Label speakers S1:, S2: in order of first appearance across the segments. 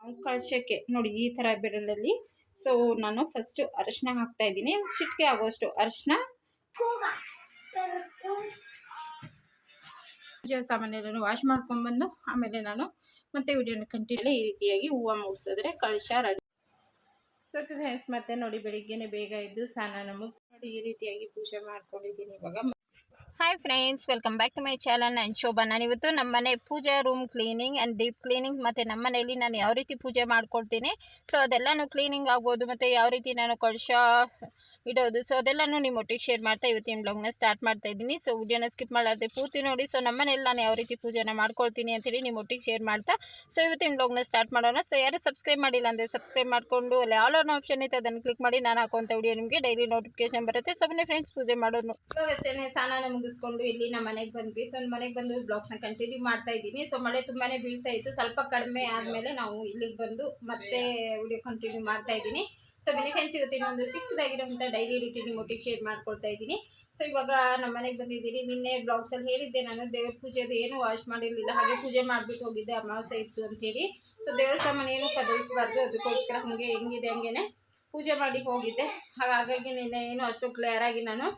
S1: ನಾವು ಕಳಶಕ್ಕೆ ನೋಡಿ ಈ ಥರ ಬೆರಳಲ್ಲಿ. ಸೊ ನಾನು ಫಸ್ಟು ಅರಶಿನ ಹಾಕ್ತಾ ಇದ್ದೀನಿ. ಚಿಟ್ಕೆ ಆಗೋಷ್ಟು ಅರಶಿನ ಪೂಜಾ ಸಾಮಾನ್ಯರನ್ನು ವಾಶ್ ಮಾಡ್ಕೊಂಡ್ಬಂದು ಆಮೇಲೆ ನಾನು ಮತ್ತೆ ವಿಡಿಯೋನ ಕಂಟಿನ್ಯೂ ಈ ರೀತಿಯಾಗಿ ಹೂವು ಮುಗಿಸಿದ್ರೆ ಕಳಶ ರೆಡಿ. ಸೊ ಫ್ರೆಂಡ್ಸ್ ಮತ್ತೆ ನೋಡಿ ಬೆಳಿಗ್ಗೆನೆ ಬೇಗ ಇದ್ದು ಸ್ನಾನ ಮುಗಿಸಿ, ನೋಡಿ ಈ ರೀತಿಯಾಗಿ ಪೂಜೆ ಮಾಡ್ಕೊಂಡಿದ್ದೀನಿ ಇವಾಗ. Hi friends welcome back to my channel ನಾನು ಶೋಭಾ. ನಮ್ಮ ಮನೆ puja room cleaning and deep cleaning ಮತ್ತು ನಮ್ಮ ಮನೆಯಲ್ಲಿ ನಾನು ಯಾವ ರೀತಿ ಪೂಜೆ ಮಾಡ್ಕೊಳ್ತೀನಿ. ಸೊ ಅದೆಲ್ಲನೂ ಕ್ಲೀನಿಂಗ್ ಆಗ್ಬೋದು, ಮತ್ತು ಯಾವ ರೀತಿ ನಾನು ಕಳಶ ಇಡೋದು. ಸೊ ಅದೆಲ್ಲನೂ ನಿಮ್ಮ ಒಟ್ಟಿಗೆ ಶೇರ್ ಮಾಡ್ತಾ ಇವತ್ತಿನ ಬ್ಲಾಗ್ನ ಸ್ಟಾರ್ಟ್ ಮಾಡ್ತಾ ಇದ್ದೀನಿ. ಸೊ ವಿಡಿಯೋನ ಸ್ಕಿಪ್ ಮಾಡಾರ್ದೆ ಪೂರ್ತಿ ನೋಡಿ. ಸೊ ನಮ್ಮನೆಲ್ಲ ನಾನು ಯಾವ ರೀತಿ ಪೂಜೆನ ಮಾಡ್ಕೊಳ್ತೀನಿ ಅಂತೇಳಿ ನಿಮ್ಮ ಒಟ್ಟಿಗೆ ಶೇರ್ ಮಾಡ್ತಾ. ಸೊ ಇವತ್ತಿನ ಬ್ಲಾಗ್ನ ಸ್ಟಾರ್ಟ್ ಮಾಡೋಣ. ಸೊ ಯಾರು ಸಬ್ಸ್ಕ್ರೈಬ್ ಮಾಡಿಲ್ಲ ಅಂದರೆ ಸಬ್ಸ್ಕ್ರೈಬ್ ಮಾಡಿಕೊಂಡು ಅಲ್ಲಿ ಆಲ್ ಆನ್ ಆಪ್ಷನ್ ಇತ್ತು ಅದನ್ನು ಕ್ಲಿಕ್ ಮಾಡಿ ನಾನು ಹಾಕುವಂಥ ವಿಡಿಯೋ ನಿಮಗೆ ಡೈಲಿ ನೋಟಿಫಿಕೇಶನ್ ಬರುತ್ತೆ. ಸೊ ಬನ್ನಿ ಫ್ರೆಂಡ್ಸ್ ಪೂಜೆ ಮಾಡೋದು ಅಷ್ಟೇ ಸ್ನಾನ ಮುಗಿಸ್ಕೊಂಡು ಇಲ್ಲಿ ನಮ್ಮ ಮನೆಗೆ ಬಂದ್ವಿ. ಸೊ ಮನೆಗೆ ಬಂದು ಬ್ಲಾಗ್ಸ್ನ ಕಂಟಿನ್ಯೂ ಮಾಡ್ತಾ ಇದ್ದೀನಿ. ಸೊ ಮಳೆ ತುಂಬಾ ಬೀಳ್ತಾ ಇತ್ತು. ಸ್ವಲ್ಪ ಕಡಿಮೆ ಆದಮೇಲೆ ನಾವು ಇಲ್ಲಿಗೆ ಬಂದು ಮತ್ತೆ ವಿಡಿಯೋ ಕಂಟಿನ್ಯೂ ಮಾಡ್ತಾ ಇದ್ದೀನಿ. ಸೊ ಬನ್ನಿ ಫ್ರೆಂಡ್ಸ್ ಇವತ್ತಿನ ಒಂದು ಚಿಕ್ಕದಾಗಿರೋಂಥ ಡೈಲಿ ರುಟೀನ್ ಒಟ್ಟಿಗೆ ಶೇರ್ ಮಾಡ್ಕೊಳ್ತಾ ಇದ್ದೀನಿ. ಸೊ ಇವಾಗ ನಮ್ಮ ಮನೆಗೆ ಬಂದಿದ್ದೀನಿ ನಿನ್ನೆ ಬ್ಲಾಗ್ಸಲ್ಲಿ ಹೇಳಿದ್ದೆ ನಾನು, ದೇವ್ರ ಪೂಜೆದು ಏನು ವಾಶ್ ಮಾಡಿರಲಿಲ್ಲ. ಹಾಗೆ ಪೂಜೆ ಮಾಡ್ಬಿಟ್ಟು ಹೋಗಿದ್ದೆ ಅಮಾವಾಸ್ಯೆ ಇತ್ತು ಅಂತೇಳಿ. ಸೊ ದೇವ್ರ ಸಾಮಾನು ಏನು ಕದಲಿಸಬಾರ್ದು ಅದಕ್ಕೋಸ್ಕರ ಹಾಗೆ ಹೆಂಗಿದೆ ಹಂಗೇನೆ ಪೂಜೆ ಮಾಡಿ ಹೋಗಿದ್ದೆ. ಹಾಗಾಗಿ ನಿನ್ನೆ ಏನು ಅಷ್ಟು ಕ್ಲಿಯರಾಗಿ ನಾನು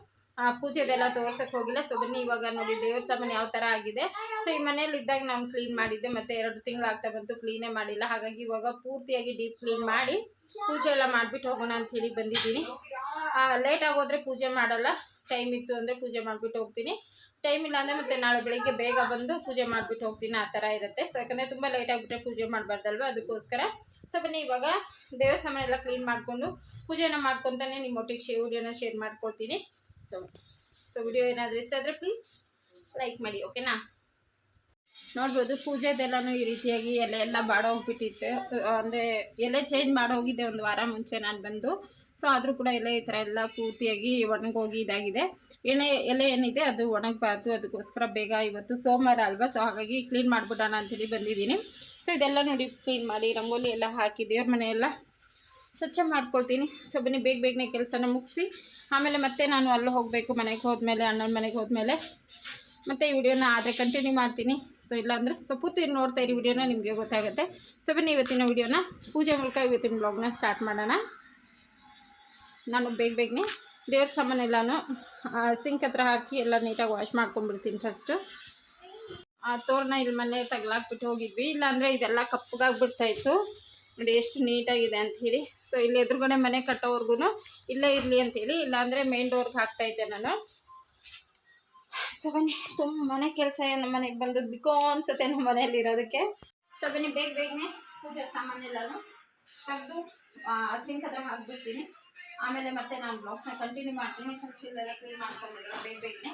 S1: ಪೂಜೆದೆಲ್ಲ ತೋರ್ಸಕ್ಕೆ ಹೋಗಿಲ್ಲ. ಸೊ ಬನ್ನಿ, ಇವಾಗ ನೋಡಿ, ದೇವ್ರ ಸಾಮಾನು ಯಾವ ಥರ ಆಗಿದೆ. ಸೊ ಈ ಮನೇಲಿ ಇದ್ದಾಗ ನಾನು ಕ್ಲೀನ್ ಮಾಡಿದ್ದೆ. ಮತ್ತೆ ಎರಡು ತಿಂಗಳು ಆಗ್ತಾ ಬಂತು ಕ್ಲೀನೇ ಮಾಡಿಲ್ಲ. ಹಾಗಾಗಿ ಇವಾಗ ಪೂರ್ತಿಯಾಗಿ ಡೀಪ್ ಕ್ಲೀನ್ ಮಾಡಿ ಪೂಜೆ ಎಲ್ಲ ಮಾಡಿಬಿಟ್ಟು ಹೋಗೋಣ ಅಂತ ಹೇಳಿ ಬಂದಿದ್ದೀನಿ. ಲೇಟ್ ಆಗೋದ್ರೆ ಪೂಜೆ ಮಾಡಲ್ಲ. ಟೈಮ್ ಇತ್ತು ಅಂದರೆ ಪೂಜೆ ಮಾಡಿಬಿಟ್ಟು ಹೋಗ್ತೀನಿ. ಟೈಮ್ ಇಲ್ಲ ಅಂದರೆ ಮತ್ತೆ ನಾಳೆ ಬೆಳಿಗ್ಗೆ ಬೇಗ ಬಂದು ಪೂಜೆ ಮಾಡಿಬಿಟ್ಟು ಹೋಗ್ತೀನಿ. ಆ ಥರ ಇರುತ್ತೆ. ಸೊ ಯಾಕಂದರೆ ತುಂಬ ಲೇಟ್ ಆಗಿಬಿಟ್ರೆ ಪೂಜೆ ಮಾಡಬಾರ್ದಲ್ವ? ಅದಕ್ಕೋಸ್ಕರ. ಸೊ ಬನ್ನಿ, ಇವಾಗ ದೇವಸ್ಥಾನ ಎಲ್ಲ ಕ್ಲೀನ್ ಮಾಡಿಕೊಂಡು ಪೂಜೆನ ಮಾಡ್ಕೊತಾನೆ ನಿಮ್ಮ ಒಟ್ಟಿಗೆ ವಿಡಿಯೋನ ಶೇರ್ ಮಾಡ್ಕೊಳ್ತೀನಿ ಸೊ ಸೊ ವಿಡಿಯೋ ಏನಾದರೂ ಇಷ್ಟ ಆದರೆ ಪ್ಲೀಸ್ ಲೈಕ್ ಮಾಡಿ ಓಕೆನಾ ನೋಡ್ಬೋದು ಪೂಜೆದೆಲ್ಲನೂ ಈ ರೀತಿಯಾಗಿ ಎಲೆ ಎಲ್ಲ ಬಾಡೋಗ್ಬಿಟ್ಟಿತ್ತು ಅಂದರೆ ಎಲೆ ಚೇಂಜ್ ಮಾಡೋಗಿದ್ದೆ ಒಂದು ವಾರ ಮುಂಚೆ ನಾನು ಬಂದು. ಸೊ ಆದರೂ ಕೂಡ ಎಲೆ ಈ ಥರ ಎಲ್ಲ ಪೂರ್ತಿಯಾಗಿ ಒಣಗೋಗಿ ಇದಾಗಿದೆ. ಎಲೆ ಎಲೆ ಏನಿದೆ ಅದು ಒಣಗಬಾರ್ದು, ಅದಕ್ಕೋಸ್ಕರ ಬೇಗ ಇವತ್ತು ಸೋಮವಾರ ಅಲ್ವಾ? ಸೊ ಹಾಗಾಗಿ ಕ್ಲೀನ್ ಮಾಡಿಬಿಡೋಣ ಅಂತೇಳಿ ಬಂದಿದ್ದೀನಿ. ಸೊ ಇದೆಲ್ಲ ನೋಡಿ ಕ್ಲೀನ್ ಮಾಡಿ ರಂಗೋಲಿ ಎಲ್ಲ ಹಾಕಿ ದೇವ್ರ ಮನೆ ಎಲ್ಲ ಸ್ವಚ್ಛ ಮಾಡ್ಕೊಳ್ತೀನಿ. ಸೊ ಬನ್ನಿ, ಬೇಗ ಬೇಗನೆ ಕೆಲಸನ ಮುಗಿಸಿ. ಆಮೇಲೆ ಮತ್ತೆ ನಾನು ಅಲ್ಲಿ ಹೋಗಬೇಕು, ಮನೆಗೆ ಹೋದ್ಮೇಲೆ, ಅಣ್ಣನ ಮನೆಗೆ ಹೋದ್ಮೇಲೆ. ಮತ್ತೆ ಈ ವಿಡಿಯೋನ ಆದರೆ ಕಂಟಿನ್ಯೂ ಮಾಡ್ತೀನಿ. ಸೊ ಇಲ್ಲಾಂದರೆ ಸೊ ಪೂರ್ತಿ ನೋಡ್ತಾ ಇರಿ ವಿಡಿಯೋನ, ನಿಮಗೆ ಗೊತ್ತಾಗುತ್ತೆ. ಸೊ ಬನ್ನಿ ಇವತ್ತಿನ ವಿಡಿಯೋನ. ಪೂಜೆ ಮೂಲಕ ಇವತ್ತಿನ ಬ್ಲಾಗ್ನ ಸ್ಟಾರ್ಟ್ ಮಾಡೋಣ. ನಾನು ಬೇಗ ಬೇಗನೆ ದೇವ್ರ ಸಾಮಾನೆಲ್ಲನೂ ಸಿಂಕ್ ಹತ್ರ ಹಾಕಿ ಎಲ್ಲ ನೀಟಾಗಿ ವಾಶ್ ಮಾಡ್ಕೊಂಡ್ಬಿಡ್ತೀನಿ ಫಸ್ಟು ಆ, ತೋರಣ ಇಲ್ಲಿ ಮನೆ ತಗ್ಲಾಕ್ಬಿಟ್ಟು ಹೋಗಿದ್ವಿ. ಇಲ್ಲಾಂದರೆ ಇದೆಲ್ಲ ಕಪ್ಪಗಾಗ್ಬಿಡ್ತಾ ಇತ್ತು. ನೋಡಿ ಎಷ್ಟು ನೀಟಾಗಿದೆ ಅಂತ ಹೇಳಿ. ಸೊ ಇಲ್ಲಿ ಎದುರುಗಡೆ ಮನೆ ಕಟ್ಟೋವರೆಗೂ ಇಲ್ಲೇ ಇರಲಿ ಅಂತೇಳಿ ಇಲ್ಲಾಂದರೆ ಮೇನ್ ಡೋರ್ಗೆ ಹಾಕ್ತಾ ಇದ್ದೆ ನಾನು. ಸೊ ಬನ್ನಿ, ತುಂಬ ಮನೆ ಕೆಲಸ ಏನು ಮನೆಗೆ ಬಂದದ್ದು ಬಿಕೋ ಅನ್ಸುತ್ತೆ ನಮ್ಮ ಮನೆಯಲ್ಲಿ ಇರೋದಕ್ಕೆ. ಸೊ ಬನ್ನಿ, ಬೇಗ ಬೇಗನೆ ಪೂಜೆ ಸಾಮಾನೆಲ್ಲನೂ ತೆಗೆದು ಸಿಂಕ್ ಹತ್ರ ಹಾಕ್ಬಿಡ್ತೀನಿ. ಆಮೇಲೆ ಮತ್ತೆ ನಾನು ಬ್ಲಾಗ್ಸ್ನ ಕಂಟಿನ್ಯೂ ಮಾಡ್ತೀನಿ. ಫಸ್ಟ್ ಇಲ್ಲೆಲ್ಲ ಕ್ಲೀನ್ ಮಾಡ್ಕೊಂಡಿರೋ ಬೇಗ ಬೇಗನೆ.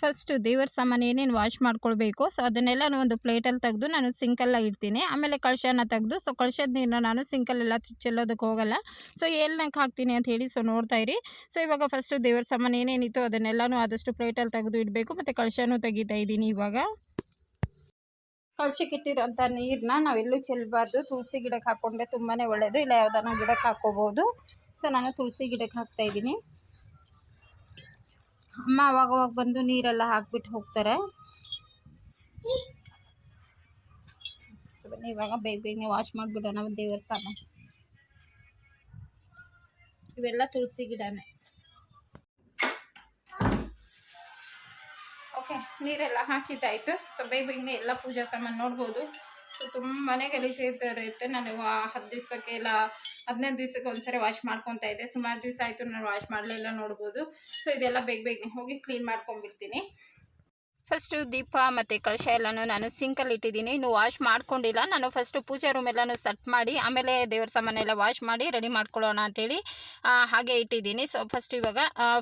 S1: ಫಸ್ಟ್ ದೇವರ ಸಾಮಾನು ಏನೇನು ವಾಶ್ ಮಾಡ್ಕೊಳ್ಬೇಕು ಸೊ ಅದನ್ನೆಲ್ಲ ಒಂದು ಪ್ಲೇಟಲ್ಲಿ ತೆಗೆದು ನಾನು ಸಿಂಕಲ್ಲ ಇಡ್ತೀನಿ. ಆಮೇಲೆ ಕಳಶನ ತೆಗೆದು ಸೊ ಕಳಶದ ನೀರನ್ನ ನಾನು ಸಿಂಕಲ್ಲೆಲ್ಲ ಚೆಲ್ಲೋದಕ್ಕೆ ಹೋಗಲ್ಲ. ಸೊ ಎಲ್ಲಕ್ಕೆ ಹಾಕ್ತೀನಿ ಅಂತ ಹೇಳಿ ಸೊ ನೋಡ್ತಾ ಇರಿ. ಸೊ ಇವಾಗ ಫಸ್ಟು ದೇವರ ಸಾಮಾನು ಏನೇನಿತ್ತು ಅದನ್ನೆಲ್ಲನೂ ಆದಷ್ಟು ಪ್ಲೇಟಲ್ಲಿ ತೆಗೆದು ಇಡಬೇಕು, ಮತ್ತು ಕಳಶನೂ ತೆಗಿತಾ ಇದ್ದೀನಿ ಇವಾಗ. ಕಳಶಕ್ಕಿಟ್ಟಿರೋಂಥ ನೀರನ್ನ ನಾವೆಲ್ಲೂ ಚೆಲ್ಲಬಾರ್ದು ತುಳಸಿ ಗಿಡಕ್ಕೆ ಹಾಕ್ಕೊಂಡ್ರೆ ತುಂಬಾ ಒಳ್ಳೆಯದು ಇಲ್ಲ ಯಾವ್ದಾನ ಗಿಡಕ್ಕೆ ಹಾಕ್ಕೋಬೋದು ಸೊ, ನಾನು ತುಳಸಿ ಗಿಡಕ್ಕೆ ಹಾಕ್ತಾಯಿದ್ದೀನಿ ಅಮ್ಮ ಅವಾಗ ಅವಾಗ ಬಂದು ನೀರೆಲ್ಲ ಹಾಕ್ಬಿಟ್ಟು ಹೋಗ್ತಾರೆ. ಸೊ, ಬನ್ನಿ, ಇವಾಗ ಬೇಗ ಬೇಗನೆ ವಾಶ್ ಮಾಡಿಬಿಡೋಣ ದೇವರ ಸಾಮಾನು ಇವೆಲ್ಲ ತುಳಸಿ ಗಿಡನೇ. ನೀರೆಲ್ಲ ಹಾಕಿದ್ದಾಯಿತು. ಸೊ ಬೇಗ ಬೇಗನೆ ಎಲ್ಲ ಪೂಜಾ ಸಾಮಾನು ನೋಡ್ಬೋದು. ಸೊ ತುಂಬಾ ಗಲೀಜು ಇರುತ್ತೆ. ನಾನು ಹತ್ತು ದಿವಸಕ್ಕೆ ಇಲ್ಲ, ಹದಿನೈದು ದಿವಸಕ್ಕೆ ಒಂದ್ಸರಿ ವಾಶ್ ಮಾಡ್ಕೊತಾ ಇದ್ದೆ. ಸುಮಾರು ದಿವಸ ಆಯಿತು ನಾನು ವಾಶ್ ಮಾಡಲಿಲ್ಲ ನೋಡ್ಬೋದು. ಸೊ ಇದೆಲ್ಲ ಬೇಗ ಬೇಗನೆ ಹೋಗಿ ಕ್ಲೀನ್ ಮಾಡ್ಕೊಂಡ್ಬಿಡ್ತೀನಿ. ಫಸ್ಟು ದೀಪ ಮತ್ತು ಕಳಶ ಎಲ್ಲನೂ ನಾನು ಸಿಂಕಲ್ಲಿ ಇಟ್ಟಿದ್ದೀನಿ. ಇನ್ನು ವಾಶ್ ಮಾಡ್ಕೊಂಡಿಲ್ಲ. ನಾನು ಫಸ್ಟು ಪೂಜೆ ರೂಮ್ ಎಲ್ಲನೂ ಸೆಟ್ ಮಾಡಿ, ಆಮೇಲೆ ದೇವ್ರ ಸಾಮಾನೆಲ್ಲ ವಾಶ್ ಮಾಡಿ ರೆಡಿ ಮಾಡ್ಕೊಳ್ಳೋಣ ಅಂಥೇಳಿ ಹಾಗೆ ಇಟ್ಟಿದ್ದೀನಿ. ಸೊ ಫಸ್ಟ್ ಇವಾಗ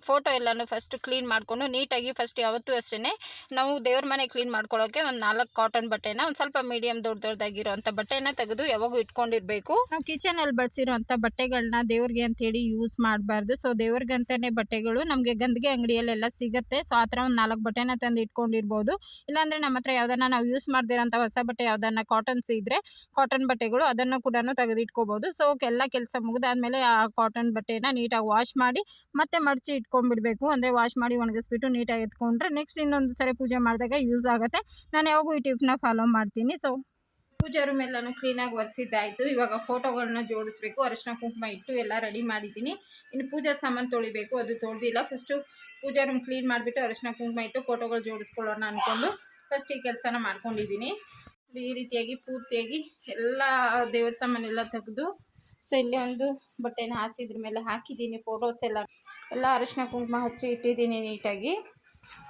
S1: ಫೋಟೋ ಎಲ್ಲನೂ ಫಸ್ಟ್ ಕ್ಲೀನ್ ಮಾಡಿಕೊಂಡು ನೀಟಾಗಿ ಫಸ್ಟ್ ಯಾವತ್ತೂ ಅಷ್ಟೇ ನಾವು ದೇವ್ರ ಮನೆ ಕ್ಲೀನ್ ಮಾಡ್ಕೊಳ್ಳೋಕೆ ಒಂದು ನಾಲ್ಕು ಕಾಟನ್ ಬಟ್ಟೆನ, ಒಂದು ಸ್ವಲ್ಪ ಮೀಡಿಯಮ್ ದೊಡ್ಡ ದೊಡ್ಡದಾಗಿರೋಂಥ ಬಟ್ಟೆನ ತೆಗೆದು ಯಾವಾಗೂ ಇಟ್ಕೊಂಡಿರಬೇಕು. ನಾವು ಕಿಚನಲ್ಲಿ ಬಳಸಿರೋಂಥ ಬಟ್ಟೆಗಳನ್ನ ದೇವ್ರಿಗೆ ಅಂತೇಳಿ ಯೂಸ್ ಮಾಡಬಾರ್ದು. ಸೊ ದೇವ್ರಿಗಂತಾನೆ ಬಟ್ಟೆಗಳು ನಮಗೆ ಗಂದಿಗೆ ಅಂಗಡಿಯಲ್ಲೆಲ್ಲ ಸಿಗುತ್ತೆ. ಸೊ ಆ ಥರ ಒಂದು ನಾಲ್ಕು ಬಟ್ಟೆನ ತಂದು ಇಟ್ಕೊಂಡು ಮಾಡ್ಕೊಂಡಿರ್ಬೋದು ಇಲ್ಲಾಂದರೆ ನಮ್ಮ ಹತ್ರ ಯಾವುದನ್ನ ನಾವು ಯೂಸ್ ಮಾಡ್ದಿರೋಂಥ ಹೊಸ ಬಟ್ಟೆ ಯಾವುದನ್ನ ಕಾಟನ್ಸ್ ಇದ್ರೆ ಕಾಟನ್ ಬಟ್ಟೆಗಳು ಅದನ್ನು ಕೂಡ ತೆಗೆದಿಟ್ಕೋಬಹುದು ಸೊ ಎಲ್ಲ ಕೆಲಸ ಮುಗಿದಾದ್ಮೇಲೆ ಆ ಕಾಟನ್ ಬಟ್ಟೆನ ನೀಟಾಗಿ ವಾಶ್ ಮಾಡಿ ಮತ್ತೆ ಮಡಚಿ ಇಟ್ಕೊಂಡ್ಬಿಡ್ಬೇಕು. ಅಂದ್ರೆ ವಾಶ್ ಮಾಡಿ ಒಣಗಿಸ್ಬಿಟ್ಟು ನೀಟಾಗಿ ಎತ್ಕೊಂಡ್ರೆ ನೆಕ್ಸ್ಟ್ ಇನ್ನೊಂದು ಸರಿ ಪೂಜೆ ಮಾಡಿದಾಗ ಯೂಸ್ ಆಗುತ್ತೆ. ನಾನು ಯಾವಾಗೂ ಈ ಟಿಪ್ನ ಫಾಲೋ ಮಾಡ್ತೀನಿ. ಸೊ ಪೂಜಾ ರೂಮ್ ಎಲ್ಲನೂ ಕ್ಲೀನಾಗಿ ಒರೆಸಿದ್ದಾಯಿತು. ಇವಾಗ ಫೋಟೋಗಳನ್ನ ಜೋಡಿಸ್ಬೇಕು. ಅರಿಶಿನ ಕುಂಕುಮ ಇಟ್ಟು ಎಲ್ಲ ರೆಡಿ ಮಾಡಿದ್ದೀನಿ. ಇನ್ನು ಪೂಜಾ ಸಾಮಾನು ತೊಳಿಬೇಕು. ಅದು ತೊಳೆದಿಲ್ಲ. ಫಸ್ಟು ಪೂಜಾ ರೂಮ್ ಕ್ಲೀನ್ ಮಾಡಿಬಿಟ್ಟು ಅರಿಶಿನ ಕುಂಕುಮ ಇಟ್ಟು ಫೋಟೋಗಳು ಜೋಡಿಸ್ಕೊಳ್ಳೋಣ ಅಂದ್ಕೊಂಡು ಫಸ್ಟ್ ಈ ಕೆಲಸನ ಮಾಡ್ಕೊಂಡಿದ್ದೀನಿ. ಈ ರೀತಿಯಾಗಿ ಪೂರ್ತಿಯಾಗಿ ಎಲ್ಲ ದೇವರ ಸಾಮಾನೆಲ್ಲ ತೆಗೆದು ಸೊ ಇಲ್ಲಿ ಒಂದು ಬಟ್ಟೆನ ಹಾಸಿದ್ರ ಮೇಲೆ ಹಾಕಿದ್ದೀನಿ ಫೋಟೋಸ್ ಎಲ್ಲ. ಎಲ್ಲ ಅರಿಶಿನ ಕುಂಕುಮ ಹಚ್ಚಿ ಇಟ್ಟಿದ್ದೀನಿ ನೀಟಾಗಿ.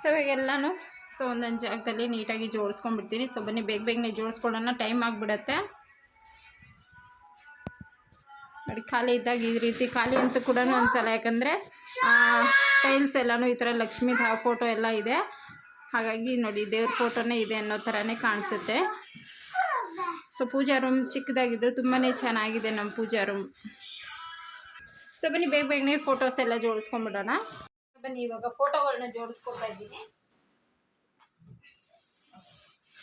S1: ಸೊ ಇವಾಗೆಲ್ಲನೂ ಸೊ ಒಂದೊಂದು ಜಾಗದಲ್ಲಿ ನೀಟಾಗಿ ಜೋಡಿಸ್ಕೊಂಡ್ಬಿಡ್ತೀನಿ. ಸೊ ಬನ್ನಿ, ಬೇಗ ಬೇಗನೆ ಜೋಡಿಸ್ಕೊಳ್ಳೋಣ. ಟೈಮ್ ಆಗಿಬಿಡತ್ತೆ. ನೋಡಿ, ಖಾಲಿ ಇದ್ದಾಗ ಈ ರೀತಿ, ಖಾಲಿ ಅಂತ ಕೂಡ ಒಂದ್ಸಲ. ಯಾಕಂದರೆ ಟೈಲ್ಸ್ ಎಲ್ಲನೂ ಈ ಥರ ಲಕ್ಷ್ಮೀ ಫೋಟೋ ಎಲ್ಲ ಇದೆ. ಹಾಗಾಗಿ ನೋಡಿ, ದೇವ್ರ ಫೋಟೋನೇ ಇದೆ ಅನ್ನೋ ಥರನೇ ಕಾಣಿಸುತ್ತೆ. ಸೊ ಪೂಜಾ ರೂಮ್ ಚಿಕ್ಕದಾಗಿದ್ದು ತುಂಬಾ ಚೆನ್ನಾಗಿದೆ ನಮ್ಮ ಪೂಜಾ ರೂಮ್ ಸೊ ಬನ್ನಿ, ಬೇಗ ಬೇಗನೆ ಫೋಟೋಸ್ ಎಲ್ಲ ಜೋಡಿಸ್ಕೊಂಡ್ಬಿಡೋಣ. ಬನ್ನಿ, ಇವಾಗ ಫೋಟೋಗಳನ್ನ ಜೋಡಿಸ್ಕೊಳ್ತಾ ಇದ್ದೀನಿ.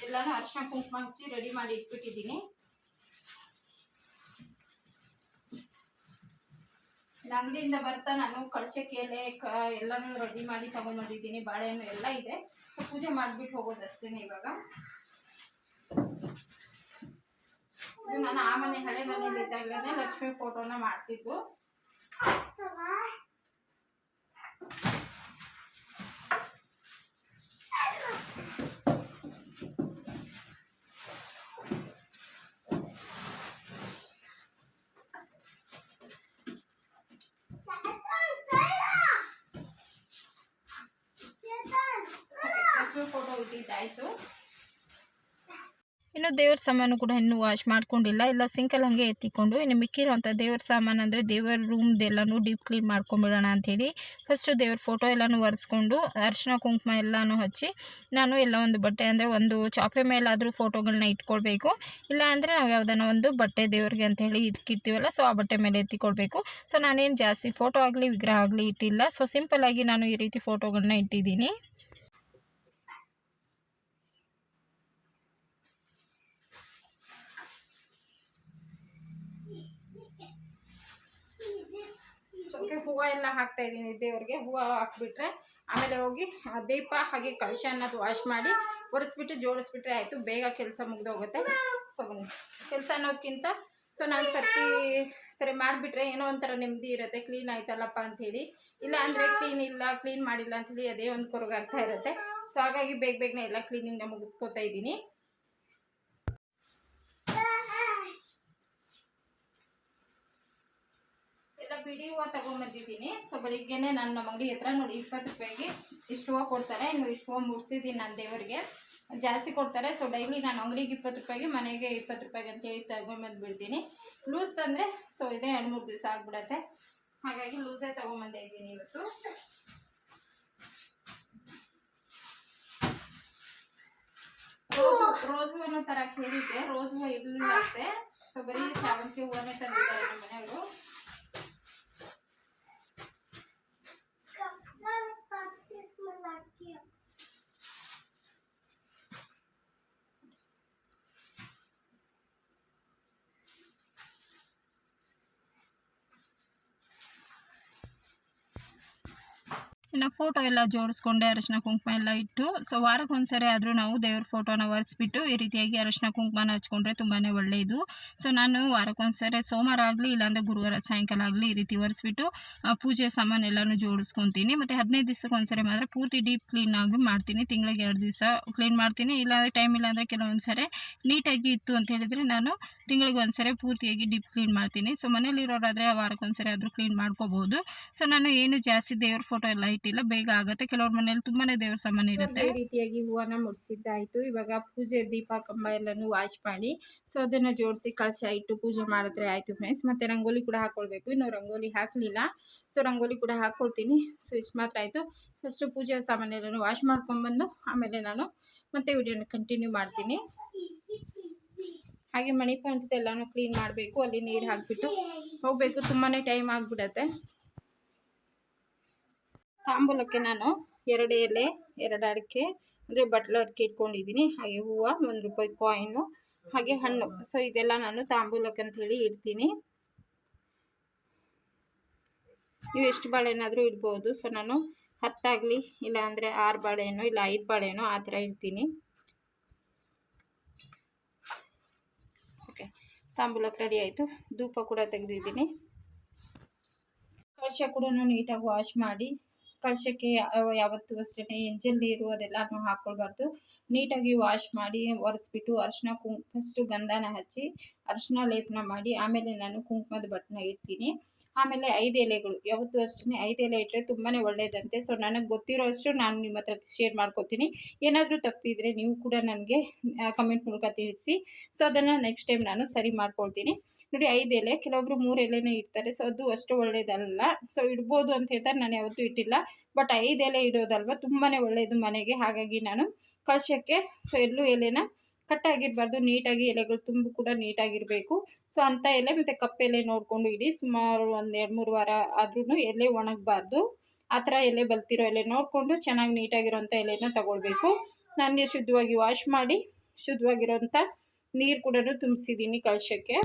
S1: ಎಲ್ಲಾನು ಅರ್ಶಿನ ಕುಂಕುಮ ಹಚ್ಚಿ ರೆಡಿ ಮಾಡಿ ಇಟ್ಬಿಟ್ಟಿದ್ದೀನಿ. ಅಂಗಡಿಯಿಂದ ಬರ್ತಾ ನಾನು ಕಳಶಕ್ಕೆ ಎಲೆ ಕ, ಎಲ್ಲನೂ ರೆಡಿ ಮಾಡಿ ತಗೊಂಡ್ಬಂದಿದ್ದೀನಿ ಬಾಳೆಹಣ್ಣು ಎಲ್ಲ ಇದೆ. ಪೂಜೆ ಮಾಡಿಬಿಟ್ಟು ಅಷ್ಟೇನೆ ಇವಾಗ. ನಾನು ಆ ಮನೆ ಹಳೆ ಮನೇಲಿ ಇದ್ದಾಗಲೇ ಲಕ್ಷ್ಮಿ ಫೋಟೋನ ಮಾಡಿಸಿದ್ದು ಲಕ್ಷ್ಮಿ ಫೋಟೋ ಇಟ್ಟಿದ್ದಾಯ್ತು ಇನ್ನು ದೇವ್ರ ಸಾಮಾನು ಕೂಡ ಇನ್ನೂ ವಾಶ್ ಮಾಡ್ಕೊಂಡಿಲ್ಲ. ಇಲ್ಲ ಸಿಂಕಲ್ ಹಾಗೆ ಎತ್ತಿಕೊಂಡು, ಇನ್ನು ಮಿಕ್ಕಿರೋಂಥ ದೇವ್ರ ಸಾಮಾನು ಅಂದರೆ ದೇವರ ರೂಮ್ದೆಲ್ಲನೂ ಡೀಪ್ ಕ್ಲೀನ್ ಮಾಡ್ಕೊಂಬಿಡೋಣ ಅಂಥೇಳಿ ಫಸ್ಟು ದೇವ್ರ ಫೋಟೋ ಎಲ್ಲನೂ ಒರೆಸ್ಕೊಂಡು, ಅರಿಶಿನ ಕುಂಕುಮ ಎಲ್ಲನೂ ಹಚ್ಚಿ, ನಾನು ಎಲ್ಲ ಒಂದು ಬಟ್ಟೆ ಅಂದರೆ ಒಂದು ಚಾಪೆ ಮೇಲಾದರೂ ಫೋಟೋಗಳನ್ನ ಇಟ್ಕೊಳ್ಬೇಕು. ಇಲ್ಲ ಅಂದರೆ ನಾವು ಯಾವುದಾನ ಒಂದು ಬಟ್ಟೆ ದೇವ್ರಿಗೆ ಅಂತೇಳಿ ಇಟ್ಕಿರ್ತೀವಲ್ಲ ಸೊ ಆ ಬಟ್ಟೆ ಮೇಲೆ ಎತ್ತಿಕೊಳ್ಬೇಕು. ಸೊ ನಾನೇನು ಜಾಸ್ತಿ ಫೋಟೋ ಆಗಲಿ, ವಿಗ್ರಹ ಆಗಲಿ ಇಟ್ಟಿಲ್ಲ. ಸೊ ಸಿಂಪಲ್ಲಾಗಿ ನಾನು ಈ ರೀತಿ ಫೋಟೋಗಳನ್ನ ಇಟ್ಟಿದ್ದೀನಿ. ಓಕೆ ಹೂವು ಎಲ್ಲ ಹಾಕ್ತಾ ಇದ್ದೀನಿ. ದೇವ್ರಿಗೆ ಹೂವು ಹಾಕ್ಬಿಟ್ರೆ ಆಮೇಲೆ ಹೋಗಿ ಆ ದೀಪ ಹಾಗೆ ಕಳಶ ಅನ್ನೋದು ವಾಶ್ ಮಾಡಿ ಒರೆಸ್ಬಿಟ್ಟು ಜೋಡಿಸ್ಬಿಟ್ರೆ ಆಯಿತು. ಬೇಗ ಕೆಲಸ ಮುಗ್ದೋಗುತ್ತೆ. ಸೊ ಬನ್ನಿ. ಕೆಲಸ ಅನ್ನೋದಕ್ಕಿಂತ ಸೊ ನಾನು ಪ್ರತಿ ಸರಿ ಮಾಡಿಬಿಟ್ರೆ ಏನೋ ಒಂಥರ ನೆಮ್ಮದಿ ಇರುತ್ತೆ. ಕ್ಲೀನ್ ಆಯ್ತಲ್ಲಪ್ಪ ಅಂಥೇಳಿ. ಇಲ್ಲ ಅಂದರೆ ಕ್ಲೀನ್ ಇಲ್ಲ ಕ್ಲೀನ್ ಮಾಡಿಲ್ಲ ಅಂಥೇಳಿ ಅದೇ ಒಂದು ಕೊರಗಾಗ್ತಾ ಇರುತ್ತೆ. ಸೊ ಹಾಗಾಗಿ ಬೇಗ ಬೇಗನೆ ಎಲ್ಲ ಕ್ಲೀನಿಂಗ್ನ ಮುಗಿಸ್ಕೊತಾ ಇದ್ದೀನಿ ಎಲ್ಲ ಬಿಡಿ ಹೂವು ತಗೊಂಬಂದಿದ್ದೀನಿ. ಸೊ ಬೆಳಿಗ್ಗೆನೆ ನಾನು ನಮ್ಮ ಅಂಗಡಿ ಹತ್ರ ನೋಡಿ ಇಪ್ಪತ್ತು ರೂಪಾಯಿಗೆ ಇಷ್ಟು ಹೂವು ಕೊಡ್ತಾರೆ. ಇನ್ನು ಇಷ್ಟು ಹೂವು ಮುಡಿಸಿದ್ದೀನಿ ನಾನು ದೇವರಿಗೆ. ಜಾಸ್ತಿ ಕೊಡ್ತಾರೆ. ಸೊ ಡೈಲಿ ನಾನು ಅಂಗಡಿಗೆ ಇಪ್ಪತ್ತು ರೂಪಾಯಿಗೆ, ಮನೆಗೆ ಇಪ್ಪತ್ತು ರೂಪಾಯಿಗೆ ಅಂತೇಳಿ ತಗೊಂಬಂದು ಬಿಡ್ತೀನಿ ಲೂಸ್ ತಂದರೆ ಸೊ ಇದೇ ಎರಡು ಮೂರು ದಿವಸ ಆಗ್ಬಿಡತ್ತೆ. ಹಾಗಾಗಿ ಲೂಸೇ ತಗೊಂಬಂದೇ ಇದ್ದೀನಿ ಇವತ್ತು. ರೋಸು ಹೂವನ್ನು ತರ ಕೇಳಿದ್ದೆ ರೋಸ್ ಹೂವು ಇರ್ಲಿಲ್ಲ ಸೊ ಬರೀ ಸಾವಂತಿಗೆ ಹೂವನ್ನೇ ತಂದಿದ್ದಾರೆ ನಮ್ಮ ಮನೆಯವರು. ಇನ್ನು ಫೋಟೋ ಎಲ್ಲ ಜೋಡಿಸ್ಕೊಂಡೆ, ಅರಶಿನ ಕುಂಕುಮ ಎಲ್ಲ ಇಟ್ಟು ಸೊ ವಾರಕ್ಕೆ ಒಂದ್ಸರಿ ಆದರೂ ನಾವು ದೇವ್ರ ಫೋಟೋನ ಒರೆಸ್ಬಿಟ್ಟು ಈ ರೀತಿಯಾಗಿ ಅರಶಿನ ಕುಂಕುಮನ ಹಚ್ಕೊಂಡ್ರೆ ತುಂಬಾ ಒಳ್ಳೆಯದು ಸೊ ನಾನು ವಾರಕ್ಕೆ ಒಂದ್ಸರಿ ಸೋಮವಾರ ಆಗಲಿ, ಇಲ್ಲಾಂದರೆ ಗುರುವಾರ ಸಾಯಂಕಾಲ ಆಗಲಿ ಈ ರೀತಿ ಒರೆಸ್ಬಿಟ್ಟು ಪೂಜೆ ಸಾಮಾನು ಸಾಮಾನೆಲ್ಲನೂ ಜೋಡಿಸ್ಕೊತೀನಿ. ಮತ್ತು ಹದಿನೈದು ದಿವ್ಸಕ್ಕೆ ಒಂದ್ಸರಿ ಮಾತ್ರ ಪೂರ್ತಿ ಡೀಪ್ ಕ್ಲೀನ್ ಆಗಿ ಮಾಡ್ತೀನಿ. ತಿಂಗಳಿಗೆ ಎರಡು ದಿವಸ ಕ್ಲೀನ್ ಮಾಡ್ತೀನಿ. ಇಲ್ಲಾಂದರೆ ಟೈಮ್ ಇಲ್ಲಾಂದರೆ ಕೆಲವೊಂದು ಸರಿ ನೀಟಾಗಿ ಇತ್ತು ಅಂತ ಹೇಳಿದರೆ ನಾನು ತಿಂಗಳಿಗೆ ಒಂದ್ಸರಿ ಪೂರ್ತಿಯಾಗಿ ಡಿಪ್ ಕ್ಲೀನ್ ಮಾಡ್ತೀನಿ. ಸೊ ಮನೇಲಿರೋರಾದರೆ ವಾರಕ್ಕೆ ಒಂದ್ಸರಿ ಆದರೂ ಕ್ಲೀನ್ ಮಾಡ್ಕೋಬಹುದು ಸೊ ನಾನು ಏನು ಜಾಸ್ತಿ ದೇವ್ರ ಫೋಟೋ ಎಲ್ಲ ಇಟ್ಟಿಲ್ಲ. ಬೇಗ ಆಗುತ್ತೆ. ಕೆಲವ್ರ ಮನೇಲಿ ತುಂಬಾನೇ ದೇವ್ರ ಸಾಮಾನು ಇರುತ್ತೆ. ಈ ರೀತಿಯಾಗಿ ಹೂವನ್ನ ಮುಡಿಸಿದ್ದಾಯ್ತು. ಇವಾಗ ಪೂಜೆ ದೀಪ ಕಂಬ ಎಲ್ಲಾನು ವಾಶ್ ಮಾಡಿ ಸೊ ಅದನ್ನು ಜೋಡಿಸಿ ಕಳಶ ಇಟ್ಟು ಪೂಜೆ ಮಾಡಿದ್ರೆ ಆಯಿತು ಫ್ರೆಂಡ್ಸ್ ಮತ್ತು ರಂಗೋಲಿ ಕೂಡ ಹಾಕೊಳ್ಬೇಕು. ಇನ್ನು ರಂಗೋಲಿ ಹಾಕಲಿಲ್ಲ. ಸೊ ರಂಗೋಲಿ ಕೂಡ ಹಾಕ್ಕೊಳ್ತೀನಿ ಸೊ ಇಷ್ಟು ಮಾತ್ರ ಆಯಿತು. ಫಸ್ಟು ಪೂಜೆ ಸಾಮಾನೆಲ್ಲನೂ ವಾಶ್ ಮಾಡ್ಕೊಂಡ್ಬಂದು ಆಮೇಲೆ ನಾನು ಮತ್ತೆ ವಿಡಿಯೋನ ಕಂಟಿನ್ಯೂ ಮಾಡ್ತೀನಿ. ಹಾಗೆ ಮಣಿ ಪ್ಲಾಂಟ್ ಎಲ್ಲನೂ ಕ್ಲೀನ್ ಮಾಡಬೇಕು. ಅಲ್ಲಿ ನೀರು ಹಾಕಿಬಿಟ್ಟು ಹೋಗಬೇಕು. ತುಂಬಾ ಟೈಮ್ ಆಗಿಬಿಡತ್ತೆ. ತಾಂಬೂಲಕ್ಕೆ ನಾನು ಎರಡು ಎಲೆ, ಎರಡು ಅಡಿಕೆ, ಅಂದರೆ ಬಟ್ಲ ಅಡಿಕೆ ಇಟ್ಕೊಂಡಿದ್ದೀನಿ. ಹಾಗೆ ಹೂವು, ಒಂದು ರೂಪಾಯಿ ಕಾಯಿನು ಹಾಗೆ ಹಣ್ಣು. ಸೊ ಇದೆಲ್ಲ ನಾನು ತಾಂಬೂಲಕ್ಕೆ ಅಂತೇಳಿ ಇಡ್ತೀನಿ. ನೀವು ಎಷ್ಟು ಬಾಳೆನಾದರೂ ಇಡ್ಬೋದು. ಸೊ ನಾನು ಹತ್ತಾಗಲಿ ಇಲ್ಲ ಅಂದರೆ ಆರು ಬಾಳೆಹಣ್ಣು ಇಲ್ಲ ಐದು ಬಾಳೆಹಣ್ಣು ಆ ಥರ ಇಡ್ತೀನಿ ಓಕೆ ತಾಂಬೂಲಕ್ಕೆ ರೆಡಿ ಆಯಿತು. ಧೂಪ ಕೂಡ ತೆಗೆದಿದ್ದೀನಿ. ಕಳಶ ಕೂಡ ನೀಟಾಗಿ ವಾಶ್ ಮಾಡಿ, ಕಳಶಕ್ಕೆ ಯಾವತ್ತೂ ಅಷ್ಟೇ ಎಂಜಲ್ ನೀರು ಅದೆಲ್ಲನೂ ಹಾಕ್ಕೊಳ್ಬಾರ್ದು ನೀಟಾಗಿ ವಾಶ್ ಮಾಡಿ ಒರೆಸ್ಬಿಟ್ಟು ಅರಿಶಿನ ಕುಂಕ್ ಫಸ್ಟು ಗಂಧನ ಹಚ್ಚಿ ಅರಿಶಿನ ಲೇಪನ ಮಾಡಿ ಆಮೇಲೆ ನಾನು ಕುಂಕುಮದ ಬಟ್ಟನ ಇಡ್ತೀನಿ. ಆಮೇಲೆ ಐದು ಎಲೆಗಳು. ಯಾವತ್ತೂ ಅಷ್ಟೇ ಐದು ಎಲೆ ಇಟ್ಟರೆ ತುಂಬಾ ಒಳ್ಳೆಯದಂತೆ ಸೊ ನನಗೆ ಗೊತ್ತಿರೋ ಅಷ್ಟು ನಾನು ನಿಮ್ಮ ಹತ್ರ ಶೇರ್ ಮಾಡ್ಕೊತೀನಿ. ಏನಾದರೂ ತಪ್ಪಿದರೆ ನೀವು ಕೂಡ ನನಗೆ ಕಮೆಂಟ್ ಮೂಲಕ ತಿಳಿಸಿ. ಸೊ ಅದನ್ನು ನೆಕ್ಸ್ಟ್ ಟೈಮ್ ನಾನು ಸರಿ ಮಾಡ್ಕೊಳ್ತೀನಿ. ನೋಡಿ, ಐದು ಎಲೆ, ಕೆಲವೊಬ್ರು ಮೂರು ಎಲೆನೇ ಇಡ್ತಾರೆ. ಸೊ ಅದು ಅಷ್ಟು ಒಳ್ಳೆಯದಲ್ಲ ಸೊ ಇಡ್ಬೋದು ಅಂತ ಹೇಳ್ತಾರೆ. ನಾನು ಯಾವತ್ತೂ ಇಟ್ಟಿಲ್ಲ. ಬಟ್ ಐದು ಎಲೆ ಇಡೋದಲ್ವ? ತುಂಬಾ ಒಳ್ಳೆಯದು ಮನೆಗೆ. ಹಾಗಾಗಿ ನಾನು ಕಳಶಕ್ಕೆ ಸೊ ಎಲ್ಲೂ ಎಲೆನ ಕಟ್ಟಾಗಿರಬಾರ್ದು, ನೀಟಾಗಿ ಎಲೆಗಳು ತುಂಬ ಕೂಡ ನೀಟಾಗಿರಬೇಕು. ಸೊ ಅಂಥ ಎಲೆ ಮತ್ತು ಕಪ್ಪೆಲೆ ನೋಡಿಕೊಂಡು ಇಡಿ, ಸುಮಾರು ಒಂದು ಎರಡು ಮೂರು ವಾರ ಆದ್ರೂ ಎಲೆ ಒಣಗಬಾರ್ದು. ಆ ಥರ ಎಲೆ ಬಲ್ತಿರೋ ಎಲೆ ನೋಡಿಕೊಂಡು ಚೆನ್ನಾಗಿ ನೀಟಾಗಿರೋಂಥ ಎಲೆನ ತಗೊಳ್ಬೇಕು. ನಾನು ಶುದ್ಧವಾಗಿ ವಾಶ್ ಮಾಡಿ, ಶುದ್ಧವಾಗಿರೋಂಥ ನೀರು ಕೂಡ ತುಂಬಿಸಿದ್ದೀನಿ ಕಳಶಕ್ಕೆ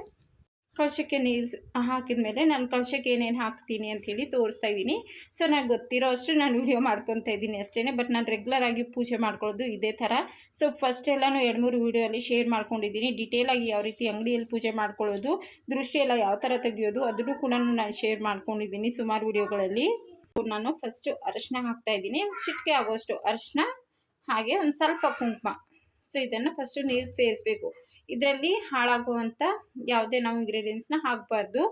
S1: ಕಳಶಕ್ಕೆ ನೀರು ಹಾಕಿದ ಮೇಲೆ ನಾನು ಕಳಶಕ್ಕೆ ಏನೇನು ಹಾಕ್ತೀನಿ ಅಂಥೇಳಿ ತೋರಿಸ್ತಾ ಇದ್ದೀನಿ. ಸೊ ನನಗೆ ಗೊತ್ತಿರೋ ಅಷ್ಟು ನಾನು ವಿಡಿಯೋ ಮಾಡ್ಕೊತಾ ಇದ್ದೀನಿ ಅಷ್ಟೇ ಬಟ್ ನಾನು ರೆಗ್ಯುಲರಾಗಿ ಪೂಜೆ ಮಾಡ್ಕೊಳ್ಳೋದು ಇದೇ ಥರ. ಸೊ ಫಸ್ಟ್ ಎಲ್ಲನೂ ಎರಡು ಮೂರು ವೀಡಿಯೋಲಿ ಶೇರ್ ಮಾಡ್ಕೊಂಡಿದ್ದೀನಿ. ಡಿಟೇಲಾಗಿ ಯಾವ ರೀತಿ ಅಂಗಡಿಯಲ್ಲಿ ಪೂಜೆ ಮಾಡ್ಕೊಳ್ಳೋದು, ದೃಷ್ಟಿ ಎಲ್ಲ ಯಾವ ಥರ ತೆಗೆಯೋದು ಅದನ್ನು ಕೂಡ ನಾನು ಶೇರ್ ಮಾಡ್ಕೊಂಡಿದ್ದೀನಿ ಸುಮಾರು ವೀಡಿಯೋಗಳಲ್ಲಿ. ನಾನು ಫಸ್ಟು ಅರಶಿನ ಹಾಕ್ತಾಯಿದ್ದೀನಿ ಚಿಟಿಕೆ ಆಗೋಷ್ಟು ಅರಶಿನ, ಹಾಗೆ ಒಂದು ಸ್ವಲ್ಪ ಕುಂಕುಮ. ಸೊ, ಇದನ್ನು ಫಸ್ಟು ನೀರು ಸೇರಿಸ್ಬೇಕು. ಇದರಲ್ಲಿ ಹಾಳಾಗುವಂಥ ಯಾವುದೇ ನಾವು ಇಂಗ್ರೀಡಿಯೆಂಟ್ಸ್ನ ಹಾಕಬಾರ್ದು.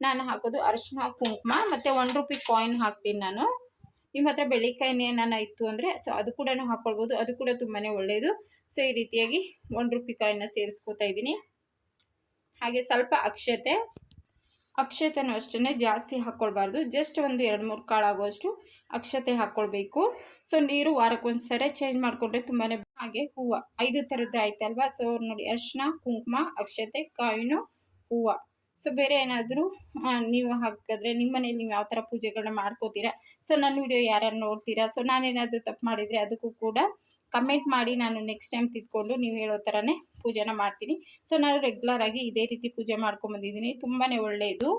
S1: ನಾನು ಹಾಕೋದು ಅರಿಶಿನ ಕುಂಕುಮ, ಮತ್ತು ಒನ್ ರುಪಿ ಕಾಯಿನ್ ಹಾಕ್ತೀನಿ ನಾನು. ನಿಮ್ಮ ಹತ್ರ ಬೆಳ್ಳಿಕಾಯಿನ ಏನಾನ ಇತ್ತು ಅಂದರೆ ಸೊ ಅದು ಕೂಡ ಹಾಕ್ಕೊಳ್ಬೋದು ಅದು ಕೂಡ ತುಂಬಾ ಒಳ್ಳೆಯದು ಸೊ ಈ ರೀತಿಯಾಗಿ ಒನ್ ರುಪಿ ಕಾಯಿನ್ನ ಸೇರಿಸ್ಕೋತಾ ಇದ್ದೀನಿ. ಹಾಗೆ ಸ್ವಲ್ಪ ಅಕ್ಷತೆ. ಅಕ್ಷತೆನೂ ಅಷ್ಟೇ ಜಾಸ್ತಿ ಹಾಕ್ಕೊಳ್ಬಾರ್ದು ಜಸ್ಟ್ ಒಂದು ಎರಡು ಮೂರು ಕಾಳಾಗುವಷ್ಟು ಅಕ್ಷತೆ ಹಾಕೊಳ್ಬೇಕು. ಸೊ ನೀರು ವಾರಕ್ಕೊಂದು ಸರಿ ಚೇಂಜ್ ಮಾಡಿಕೊಂಡ್ರೆ ತುಂಬಾ ಹಾಗೆ ಹೂವು. ಐದು ಥರದ್ದು ಆಯ್ತಲ್ವಾ? ಸೊ ನೋಡಿ ಅರ್ಶಿನ ಕುಂಕುಮ, ಅಕ್ಷತೆ, ಕಾಯಿನು, ಹೂವು. ಸೊ ಬೇರೆ ಏನಾದರೂ ನೀವು ಹಾಕಿದ್ರೆ ನಿಮ್ಮ ಮನೇಲಿ ನೀವು ಯಾವ ಥರ ಪೂಜೆಗಳನ್ನ ಮಾಡ್ಕೋತೀರಾ? ಸೊ ನನ್ನ ವಿಡಿಯೋ ಯಾರ್ಯಾರು ನೋಡ್ತೀರಾ? ಸೊ ನಾನೇನಾದರೂ ತಪ್ಪು ಮಾಡಿದರೆ ಅದಕ್ಕೂ ಕೂಡ ಕಮೆಂಟ್ ಮಾಡಿ ನಾನು ನೆಕ್ಸ್ಟ್ ಟೈಮ್ ತಿದ್ಕೊಂಡು ನೀವು ಹೇಳೋ ಥರನೇ ಪೂಜೆನ ಮಾಡ್ತೀನಿ. ಸೊ ನಾನು ರೆಗ್ಯುಲರಾಗಿ ಇದೇ ರೀತಿ ಪೂಜೆ ಮಾಡ್ಕೊಂಬಂದಿದ್ದೀನಿ ತುಂಬಾ ಒಳ್ಳೆಯದು.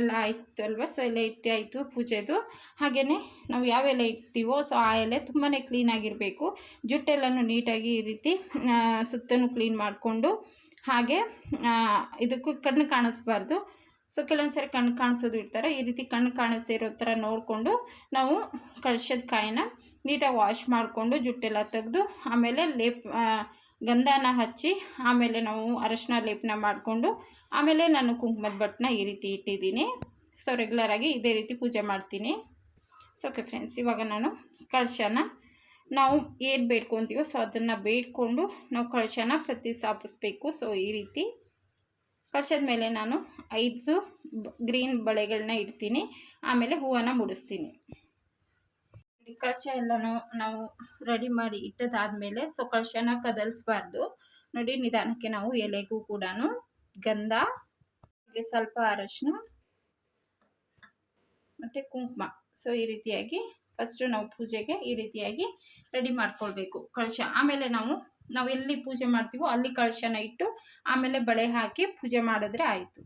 S1: ಎಲ್ಲ ಆಯಿತು ಅಲ್ವಾ? ಸೊ ಎಲ್ಲ ಇಟ್ಟು ಆಯಿತು ಪೂಜೆದು. ಹಾಗೆಯೇ ನಾವು ಯಾವ ಎಲೆ ಇಡ್ತೀವೋ ಸೊ ಆ ಎಲೆ ತುಂಬಾ ಕ್ಲೀನಾಗಿರಬೇಕು ಜುಟ್ಟೆಲ್ಲನೂ ನೀಟಾಗಿ ಈ ರೀತಿ ಸುತ್ತಲೂ ಕ್ಲೀನ್ ಮಾಡಿಕೊಂಡು, ಹಾಗೆ ಇದಕ್ಕೂ ಕಣ್ಣು ಕಾಣಿಸ್ಬಾರ್ದು. ಸೊ ಕೆಲವೊಂದು ಸರಿ ಕಣ್ಣು ಕಾಣಿಸೋದು ಇರ್ತಾರೆ. ಈ ರೀತಿ ಕಣ್ಣು ಕಾಣಿಸ್ದೇ ಇರೋ ಥರ ನೋಡಿಕೊಂಡು ನಾವು ಕಳ್ಸದ ಕಾಯಿನ ನೀಟಾಗಿ ವಾಶ್ ಮಾಡಿಕೊಂಡು ಜುಟ್ಟೆಲ್ಲ ತೆಗೆದು, ಆಮೇಲೆ ಲೇಪ್ ಗಂಧನ ಹಚ್ಚಿ ಆಮೇಲೆ ನಾವು ಅರಶಿನ ಲೇಪನ ಮಾಡಿಕೊಂಡು ಆಮೇಲೆ ನಾನು ಕುಂಕುಮದ ಬಟ್ಟನ್ನ ಈ ರೀತಿ ಇಟ್ಟಿದ್ದೀನಿ. ಸೊ ರೆಗ್ಯುಲರಾಗಿ ಇದೇ ರೀತಿ ಪೂಜೆ ಮಾಡ್ತೀನಿ. ಸೊ ಓಕೆ ಫ್ರೆಂಡ್ಸ್ ಇವಾಗ ನಾನು ಕಳಶನ ನಾವು ಏನು ಬೇಡ್ಕೊತೀವೋ ಸೊ ಅದನ್ನು ಬೇಡ್ಕೊಂಡು ನಾವು ಕಳಶನ ಪ್ರತಿಸ್ಥಾಪಿಸ್ಬೇಕು ಸೊ ಈ ರೀತಿ ಕಳಶದ ಮೇಲೆ ನಾನು ಐದು ಗ್ರೀನ್ ಬಳೆಗಳನ್ನ ಇಡ್ತೀನಿ. ಆಮೇಲೆ ಹೂವನ್ನು ಮುಡಿಸ್ತೀನಿ. ಕಳಶ ಎಲ್ಲನೂ ನಾವು ರೆಡಿ ಮಾಡಿ ಇಟ್ಟದಾದಮೇಲೆ ಸೊ ಕಳಶನ ಕದಲಿಸ್ಬಾರ್ದು. ನೋಡಿ, ನಿಧಾನಕ್ಕೆ ನಾವು ಎಲೆಗೂ ಕೂಡ ಗಂಧ ಸ್ವಲ್ಪ ಅರಶಿನ, ಮತ್ತು ಕುಂಕುಮ. ಸೊ ಈ ರೀತಿಯಾಗಿ ಫಸ್ಟು ನಾವು ಪೂಜೆಗೆ ಈ ರೀತಿಯಾಗಿ ರೆಡಿ ಮಾಡ್ಕೊಳ್ಬೇಕು ಕಳಶ. ಆಮೇಲೆ ನಾವು ನಾವು ಎಲ್ಲಿ ಪೂಜೆ ಮಾಡ್ತೀವೋ ಅಲ್ಲಿ ಕಳಶನ ಇಟ್ಟು ಆಮೇಲೆ ಬಳೆ ಹಾಕಿ ಪೂಜೆ ಮಾಡಿದ್ರೆ ಆಯಿತು.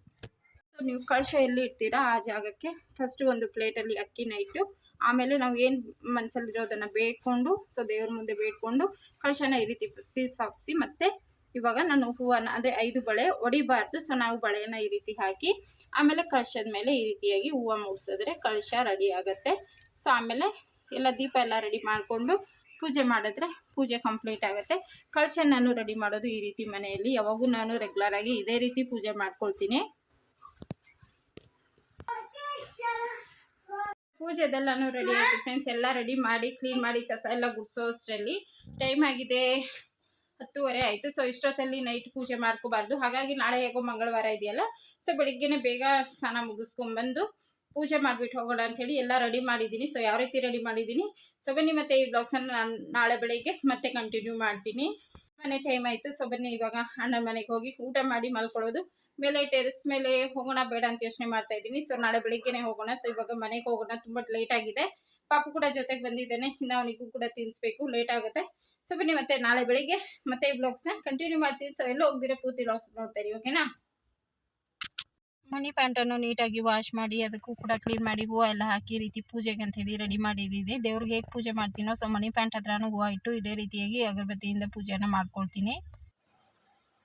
S1: ನೀವು ಕಳಶ ಎಲ್ಲಿ ಇಡ್ತೀರಾ ಆ ಜಾಗಕ್ಕೆ? ಫಸ್ಟು ಒಂದು ಪ್ಲೇಟಲ್ಲಿ ಅಕ್ಕಿನ ಇಟ್ಟು ಆಮೇಲೆ ನಾವು ಏನು ಮನಸ್ಸಲ್ಲಿರೋದನ್ನು ಬೇಡ್ಕೊಂಡು, ಸೊ ದೇವ್ರ ಮುಂದೆ ಬೇಡ್ಕೊಂಡು ಕಳಶನ ಈ ರೀತಿ ಪ್ರತಿಷ್ಠಾಪಿಸಿ ಮತ್ತು ಇವಾಗ ನಾನು ಹೂವನ್ನು ಅಂದರೆ ಐದು ಬಳೆ ಒಡಿಬಾರ್ದು, ಸೊ ನಾವು ಬಳೆಯನ್ನು ಈ ರೀತಿ ಹಾಕಿ ಆಮೇಲೆ ಕಳಶದ ಮೇಲೆ ಈ ರೀತಿಯಾಗಿ ಹೂವು ಮುಗಿಸಿದ್ರೆ ಕಳಶ ರೆಡಿ ಆಗುತ್ತೆ. ಸೊ ಆಮೇಲೆ ಎಲ್ಲ ದೀಪ ಎಲ್ಲ ರೆಡಿ ಮಾಡಿಕೊಂಡು ಪೂಜೆ ಮಾಡಿದ್ರೆ ಪೂಜೆ ಕಂಪ್ಲೀಟ್ ಆಗುತ್ತೆ. ಕಳಶ ನಾನು ರೆಡಿ ಮಾಡೋದು ಈ ರೀತಿ ಮನೆಯಲ್ಲಿ, ಯಾವಾಗೂ ನಾನು ರೆಗ್ಯುಲರಾಗಿ ಇದೇ ರೀತಿ ಪೂಜೆ ಮಾಡ್ಕೊಳ್ತೀನಿ. ಪೂಜೆದೆಲ್ಲನೂ ರೆಡಿ ಆಯಿತು ಫ್ರೆಂಡ್ಸ್ ಎಲ್ಲ ರೆಡಿ ಮಾಡಿ ಕ್ಲೀನ್ ಮಾಡಿ ಕಸ ಎಲ್ಲ ಗುಡಿಸೋ ಅಷ್ಟರಲ್ಲಿ ಟೈಮ್ ಆಗಿದೆ ಹತ್ತುವರೆ ಆಯಿತು. ಸೊ ಇಷ್ಟೊತ್ತಲ್ಲಿ ನೈಟ್ ಪೂಜೆ ಮಾಡ್ಕೋಬಾರ್ದು. ಹಾಗಾಗಿ ನಾಳೆ ಹೇಗೋ ಮಂಗಳವಾರ ಇದೆಯಲ್ಲ? ಸೊ ಬೆಳಿಗ್ಗೆನೆ ಬೇಗ ಸ್ನಾನ ಮುಗಿಸ್ಕೊಂಡ್ಬಂದು ಪೂಜೆ ಮಾಡಿಬಿಟ್ಟು ಹೋಗೋಣ ಅಂಥೇಳಿ ಎಲ್ಲ ರೆಡಿ ಮಾಡಿದ್ದೀನಿ. ಸೊ ಯಾವ ರೀತಿ ರೆಡಿ ಮಾಡಿದ್ದೀನಿ? ಸೊ ಬನ್ನಿ ಮತ್ತೆ ಈ ಬ್ಲಾಗ್ಸನ್ನು ನಾನು ನಾಳೆ ಬೆಳಿಗ್ಗೆ ಮತ್ತೆ ಕಂಟಿನ್ಯೂ ಮಾಡ್ತೀನಿ. ಮನೆ ಟೈಮ್ ಆಯಿತು. ಸೊ ಬನ್ನಿ ಇವಾಗ ಅಣ್ಣನ ಮನೆಗೆ ಹೋಗಿ ಊಟ ಮಾಡಿ ಮಲ್ಕೊಳ್ಳೋದು. ಮೇಲೆ ಟೆರೆಸ್ ಮೇಲೆ ಹೋಗೋಣ ಬೇಡ ಅಂತ ಯೋಚನೆ ಮಾಡ್ತಾ ಇದ್ದೀನಿ. ಸೊ ನಾಳೆ ಬೆಳಿಗ್ಗೆನೆ ಹೋಗೋಣ. ಸೊ ಇವಾಗ ಮನೆಗೆ ಹೋಗೋಣ. ತುಂಬಾ ಲೇಟ್ ಆಗಿದೆ. ಪಾಪು ಕೂಡ ಜೊತೆಗೆ ಬಂದಿದ್ದಾನೆ. ಇನ್ನು ಅವನಿಗೂ ಕೂಡ ತಿನ್ನಿಸ್ಬೇಕು ಲೇಟ್ ಆಗುತ್ತೆ. ಸೊ ಬನ್ನಿ ಮತ್ತೆ ನಾಳೆ ಬೆಳಿಗ್ಗೆ ಮತ್ತೆ ಈ ಬ್ಲಾಗ್ಸ್ನ ಕಂಟಿನ್ಯೂ ಮಾಡ್ತೀನಿ. ಸೊ ಎಲ್ಲೂ ಹೋಗ್ದಿರ ಪೂರ್ತಿ ಬ್ಲಾಗ್ಸ್ ನೋಡ್ತಾ ಇರಿ ಓಕೆನಾ ಮನಿ ಪ್ಯಾಂಟನ್ನು ನೀಟಾಗಿ ವಾಶ್ ಮಾಡಿ, ಅದಕ್ಕೂ ಕೂಡ ಕ್ಲೀನ್ ಮಾಡಿ, ಹೂವು ಎಲ್ಲ ಹಾಕಿ ರೀತಿ ಪೂಜೆಗೆ ಅಂತ ಹೇಳಿ ರೆಡಿ ಮಾಡಿದ್ದೀನಿ ದೇವ್ರಿಗೆ ಹೇಗೆ ಪೂಜೆ ಮಾಡ್ತೀನೋ ಸೊ ಮನಿ ಪ್ಯಾಂಟ್ ಹತ್ರನೂ ಹೂವು ಇಟ್ಟು ಇದೇ ರೀತಿಯಾಗಿ ಅಗರಬತ್ತಿಯಿಂದ ಪೂಜೆಯನ್ನು ಮಾಡ್ಕೊಳ್ತೀನಿ.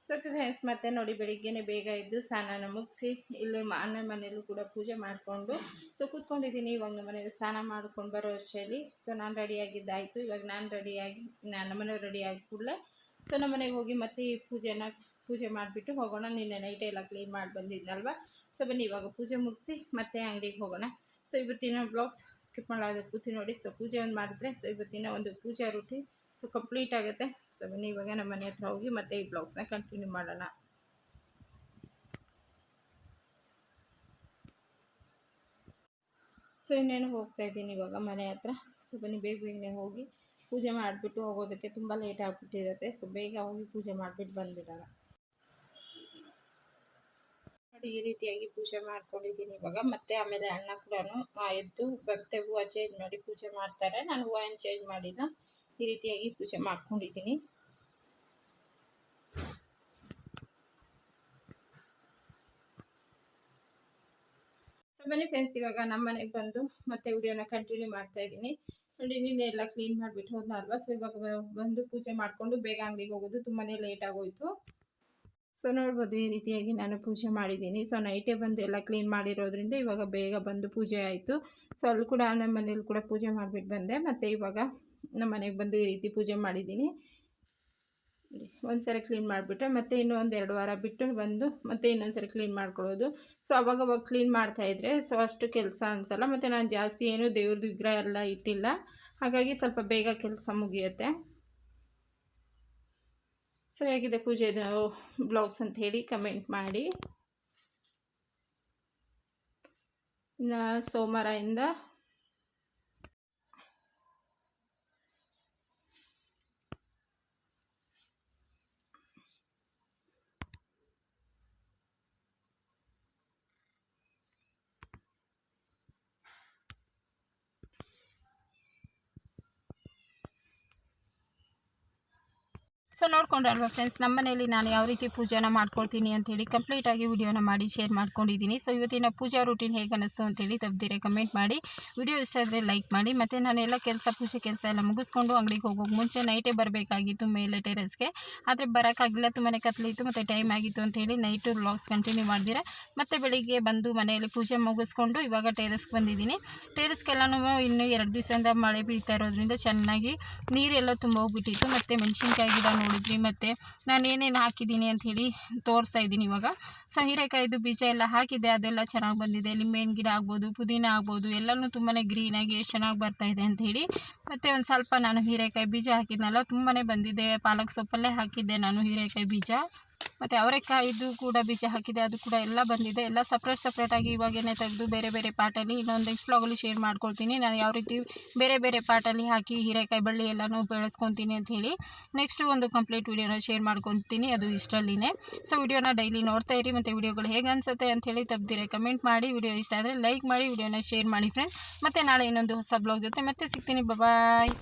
S1: ಸೊ ಫ್ರೆಂಡ್ಸ್ ಮತ್ತೆ ನೋಡಿ, ಬೆಳಿಗ್ಗೆನೆ ಬೇಗ ಇದ್ದು ಸ್ನಾನ ಮುಗಿಸಿ ಇಲ್ಲಿ ಅನ್ನ ಮನೆಯಲ್ಲೂ ಕೂಡ ಪೂಜೆ ಮಾಡಿಕೊಂಡು ಸೊ ಕೂತ್ಕೊಂಡಿದ್ದೀನಿ. ಇವಾಗ ನಮ್ಮ ಮನೇಲಿ ಸ್ನಾನ ಮಾಡ್ಕೊಂಡು ಬರೋ ಅಷ್ಟೇಲಿ ಸೊ ನಾನು ರೆಡಿಯಾಗಿದ್ದಾಯಿತು ಇವಾಗ ನಾನು ರೆಡಿಯಾಗಿ ನಾನು ಮನೆಯವ್ರು ರೆಡಿ ಆಗಿ ಕೂಡಲೇ ಸೊ ನಮ್ಮ ಮನೆಗೆ ಹೋಗಿ ಮತ್ತೆ ಈ ಪೂಜೆನ, ಪೂಜೆ ಮಾಡಿಬಿಟ್ಟು ಹೋಗೋಣ. ನಿನ್ನೆ ನೈಟ್ ಎಲ್ಲ ಕ್ಲೀನ್ ಮಾಡಿ ಬಂದಿದ್ದಲ್ವ ಸೊ ಬನ್ನಿ, ಇವಾಗ ಪೂಜೆ ಮುಗಿಸಿ ಮತ್ತೆ ಅಂಗಡಿಗೆ ಹೋಗೋಣ. ಸೊ ಇವತ್ತಿನ ಬ್ಲಾಗ್ಸ್ ಸ್ಕಿಪ್ ಮಾಡೋದು ಕೂತಿ ನೋಡಿ. ಸೊ ಪೂಜೆ ಒಂದು ಮಾಡಿದ್ರೆ, ಸೊ ಇವತ್ತಿನ ಒಂದು ಪೂಜಾ ರೂಟೀನ್ ಸೊ ಕಂಪ್ಲೀಟ್ ಆಗುತ್ತೆ. ಸೊ ಬನ್ನಿ, ಇವಾಗ ನಮ್ಮ ಮನೆ ಹತ್ರ ಹೋಗಿ ಮತ್ತೆ ಈ ಬ್ಲಾಗ್ಸ್ನ ಕಂಟಿನ್ಯೂ ಮಾಡೋಣ. ಸೊ ಇನ್ನೇನು ಹೋಗ್ತಾ ಇದ್ದೀನಿ ಇವಾಗ ಮನೆ ಹತ್ರ. ಸೊ ಬನ್ನಿ, ಬೇಗ ಬೇಗನೆ ಹೋಗಿ ಪೂಜೆ ಮಾಡಿಬಿಟ್ಟು ಹೋಗೋದಕ್ಕೆ ತುಂಬ ಲೇಟ್ ಆಗಿಬಿಟ್ಟಿರುತ್ತೆ. ಸೊ ಬೇಗ ಹೋಗಿ ಪೂಜೆ ಮಾಡಿಬಿಟ್ಟು ಬಂದ್ಬಿಡೋಣ. ನೋಡಿ, ಈ ರೀತಿಯಾಗಿ ಪೂಜೆ ಮಾಡ್ಕೊಂಡಿದ್ದೀನಿ ಇವಾಗ. ಮತ್ತೆ ಆಮೇಲೆ ಅಣ್ಣ ಕೂಡ ಎದ್ದು ಬರ್ತೇವೆ ಹೂವು ಚೇಂಜ್ ಮಾಡಿ ಪೂಜೆ ಮಾಡ್ತಾರೆ. ನಾನು ಹೂವು ಏನು ಚೇಂಜ್ ಮಾಡಿಲ್ಲ ಈ ರೀತಿಯಾಗಿ ಪೂಜೆ ಮಾಡ್ಕೊಂಡಿದ್ದೀನಿ ಸೊ ಬನ್ನಿ ಫ್ರೆಂಡ್ಸ್ ಇವಾಗ ನಮ್ಮ ಮನೆಗೆ ಬಂದು ಮತ್ತೆ ವಿಡಿಯೋನ ಕಂಟಿನ್ಯೂ ಮಾಡ್ತಾ ಇದ್ದೀನಿ ನೋಡಿ ನಿನ್ನೆ ಎಲ್ಲ ಕ್ಲೀನ್ ಮಾಡಿಬಿಟ್ಟು ಹೋದ್ನಲ್ವಾ ಸೊ ಇವಾಗ ಬಂದು ಪೂಜೆ ಮಾಡಿಕೊಂಡು ಬೇಗ ಅಂಗಡಿಗೆ ಹೋಗೋದು ತುಂಬಾ ಲೇಟ್ ಆಗೋಯ್ತು。ಸೊ ನೋಡ್ಬೋದು ಈ ರೀತಿಯಾಗಿ ನಾನು ಪೂಜೆ ಮಾಡಿದ್ದೀನಿ ಸೊ ನೈಟೇ ಬಂದು ಎಲ್ಲ ಕ್ಲೀನ್ ಮಾಡಿರೋದ್ರಿಂದ ಇವಾಗ ಬೇಗ ಬಂದು ಪೂಜೆ ಆಯಿತು。ಸೊ, ಅಲ್ಲಿ ಕೂಡ ನಮ್ಮ ಮನೇಲಿ ಕೂಡ ಪೂಜೆ ಮಾಡಿಬಿಟ್ಟು ಬಂದೆ. ಮತ್ತು ಇವಾಗ ನಮ್ಮ ಮನೆಗೆ ಬಂದು ಈ ರೀತಿ ಪೂಜೆ ಮಾಡಿದ್ದೀನಿ. ಒಂದು ಸರಿ ಕ್ಲೀನ್ ಮಾಡಿಬಿಟ್ರೆ ಮತ್ತೆ ಇನ್ನೂ ಒಂದು ಎರಡು ವಾರ ಬಿಟ್ಟು ಬಂದು ಮತ್ತೆ ಇನ್ನೊಂದು ಸರಿ ಕ್ಲೀನ್ ಮಾಡ್ಕೊಳ್ಳೋದು. ಸೊ ಅವಾಗ ಅವಾಗ ಕ್ಲೀನ್ ಮಾಡ್ತಾಯಿದ್ರೆ ಸೊ ಅಷ್ಟು ಕೆಲಸ ಅನಿಸಲ್ಲ. ಮತ್ತು ನಾನು ಜಾಸ್ತಿ ಏನು ದೇವ್ರದ್ದು ವಿಗ್ರಹ ಎಲ್ಲ ಇಟ್ಟಿಲ್ಲ. ಹಾಗಾಗಿ ಸ್ವಲ್ಪ ಬೇಗ ಕೆಲಸ ಮುಗಿಯುತ್ತೆ. ಸೊ ಹೇಗಿದೆ ಪೂಜೆದು ಬ್ಲಾಗ್ಸ್ ಅಂತ ಹೇಳಿ ಕಮೆಂಟ್ ಮಾಡಿ. ಇನ್ನು ಸೋಮವಾರದಿಂದ ಸೊ ನೋಡ್ಕೊಂಡ್ರಲ್ವಾ ಫ್ರೆಂಡ್ಸ್ ನಮ್ಮ ಮನೇಲಿ ನಾನು ಯಾವ ರೀತಿ ಪೂಜೆನ ಮಾಡ್ಕೊಳ್ತೀನಿ ಅಂತೇಳಿ ಕಂಪ್ಲೀಟಾಗಿ ವಿಡಿಯೋನ ಮಾಡಿ ಶೇರ್ ಮಾಡ್ಕೊಂಡಿದ್ದೀನಿ. ಸೊ ಇವತ್ತಿನ ಪೂಜಾ ರೂಟೀನ್ ಹೇಗೆ ಅನ್ನಿಸ್ತು ಅಂತೇಳಿ ತಪ್ಪದಿರೆ ಕಮೆಂಟ್ ಮಾಡಿ. ವಿಡಿಯೋ ಇಷ್ಟ ಆದರೆ ಲೈಕ್ ಮಾಡಿ. ಮತ್ತು ನಾನೆಲ್ಲ ಕೆಲಸ, ಪೂಜೆ ಕೆಲಸ ಎಲ್ಲ ಮುಗಿಸ್ಕೊಂಡು ಅಂಗಡಿಗೆ ಹೋಗೋಕೆ ಮುಂಚೆ ನೈಟೇ ಬರಬೇಕಾಗಿತ್ತು ಮೇಲೆ ಟೆರೆಸ್ಗೆ ಆದರೆ ಬರೋಕ್ಕಾಗಿಲ್ಲ ತುಂಬಾ ಕತ್ಲಿತ್ತು ಮತ್ತು ಟೈಮ್ ಆಗಿತ್ತು ಅಂತೇಳಿ ನೈಟು ವ್ಲಾಗ್ಸ್ ಕಂಟಿನ್ಯೂ ಮಾಡಿದಿರ. ಮತ್ತು ಬೆಳಿಗ್ಗೆ ಬಂದು ಮನೆಯಲ್ಲಿ ಪೂಜೆ ಮುಗಿಸ್ಕೊಂಡು ಇವಾಗ ಟೆರೆಸ್ಗೆ ಬಂದಿದ್ದೀನಿ. ಟೆರೆಸ್ಗೆಲ್ಲನೂ ಇನ್ನೂ ಎರಡು ದಿವಸದಿಂದ ಮಳೆ ಬೀಳ್ತಾ ಇರೋದ್ರಿಂದ ಚೆನ್ನಾಗಿ ನೀರೆಲ್ಲ ತುಂಬ ಹೋಗ್ಬಿಟ್ಟಿತ್ತು. ಮತ್ತು ಮೆಣಸಿನ್ಕಾಯಿ ಗಿಡ ನೋಡಿದ್ರಿ ಮತ್ತು ನಾನು ಏನೇನು ಹಾಕಿದ್ದೀನಿ ಅಂಥೇಳಿ ತೋರಿಸ್ತಾ ಇದ್ದೀನಿ ಇವಾಗ. ಸೊ, ಹೀರೆಕಾಯಿದು ಬೀಜ ಎಲ್ಲ ಹಾಕಿದ್ದೆ, ಅದೆಲ್ಲ ಚೆನ್ನಾಗಿ ಬಂದಿದೆ. ಲಿಂಬೆಹಣ್ಣು ಗಿಡ ಆಗ್ಬೋದು, ಪುದೀನ ಆಗ್ಬೋದು, ಎಲ್ಲನೂ ತುಂಬಾ ಗ್ರೀನಾಗಿ ಎಷ್ಟು ಚೆನ್ನಾಗಿ ಬರ್ತಾಯಿದೆ ಅಂಥೇಳಿ ಮತ್ತು ಒಂದು ಸ್ವಲ್ಪ ನಾನು ಹೀರೆಕಾಯಿ ಬೀಜ ಹಾಕಿದ್ನಲ್ಲ ತುಂಬಾ ಬಂದಿದೆ. ಪಾಲಕ್ ಸೊಪ್ಪಲ್ಲೇ ಹಾಕಿದ್ದೆ ನಾನು ಹೀರೆಕಾಯಿ ಬೀಜ. ಮತ್ತು ಅವರೆಕಾಯಿದು ಕೂಡ ಬೀಜ ಹಾಕಿದೆ, ಅದು ಕೂಡ ಎಲ್ಲ ಬಂದಿದೆ. ಎಲ್ಲ ಸಪ್ರೇಟ್ ಸಪ್ರೇಟಾಗಿ ಇವಾಗೇನೆ ತೆಗೆದು ಬೇರೆ ಬೇರೆ ಪಾಟಲ್ಲಿ ಇನ್ನೊಂದು ನೆಕ್ಸ್ಟ್ ಫ್ಲಾಗಲ್ಲಿ ಶೇರ್ ಮಾಡ್ಕೊಳ್ತೀನಿ. ನಾನು ಯಾವ ರೀತಿ ಬೇರೆ ಬೇರೆ ಪಾಟಲ್ಲಿ ಹಾಕಿ ಹೀರೆಕಾಯಿ ಬಳ್ಳಿ ಎಲ್ಲನೂ ಬೆಳೆಸ್ಕೊತೀನಿ ಅಂತ ಹೇಳಿ ನೆಕ್ಸ್ಟ್ ಒಂದು ಕಂಪ್ಲೀಟ್ ವಿಡಿಯೋನ ಶೇರ್ ಮಾಡ್ಕೊತೀನಿ ಅದು ಇಷ್ಟರಲ್ಲಿನೇ. ಸೊ ವಿಡಿಯೋನ ಡೈಲಿ ನೋಡ್ತಾ ಇರಿ. ಮತ್ತು ವಿಡಿಯೋಗಳು ಹೇಗೆ ಅನಿಸುತ್ತೆ ಅಂಥೇಳಿ ತಪ್ಪದಿರೆ ಕಮೆಂಟ್ ಮಾಡಿ. ವಿಡಿಯೋ ಇಷ್ಟ ಆದರೆ ಲೈಕ್ ಮಾಡಿ ವಿಡಿಯೋನ ಶೇರ್ ಮಾಡಿ ಫ್ರೆಂಡ್ಸ್ ಮತ್ತು ನಾಳೆ ಇನ್ನೊಂದು ಹೊಸ ಬ್ಲಾಗ್ ಜೊತೆ ಮತ್ತೆ ಸಿಗ್ತೀನಿ. ಬಾಯ್